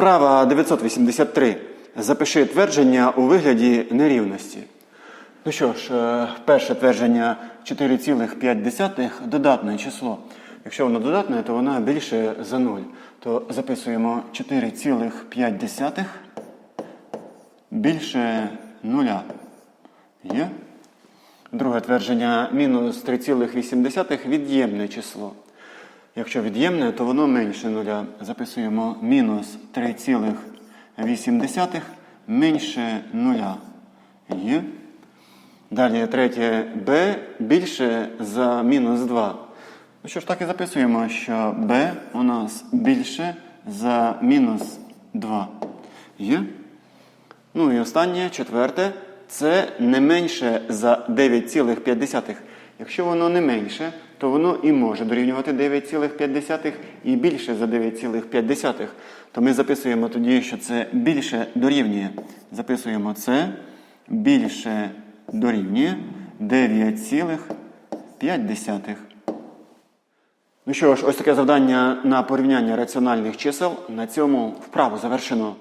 Вправа 983. Запиши твердження у вигляді нерівності. Ну що ж, е, перше твердження 4,5 додатне число. Якщо воно додатне, то воно більше за 0. То записуємо 4,5 більше 0. Є? Друге твердження мінус 3,8 від'ємне число. Якщо від'ємне, то воно менше нуля. Записуємо мінус 3,8 менше нуля. Є. Далі третє b більше за мінус 2. Ну що ж, так і записуємо, що b у нас більше за мінус 2. Є? Ну і останнє, четверте, це не менше за 9,5. Якщо воно не менше, то воно і може дорівнювати 9,5 і більше за 9,5. То ми записуємо тоді, що це більше дорівнює. Записуємо це більше дорівнює 9,5. Ну що ж, ось таке завдання на порівняння раціональних чисел. На цьому вправу завершено.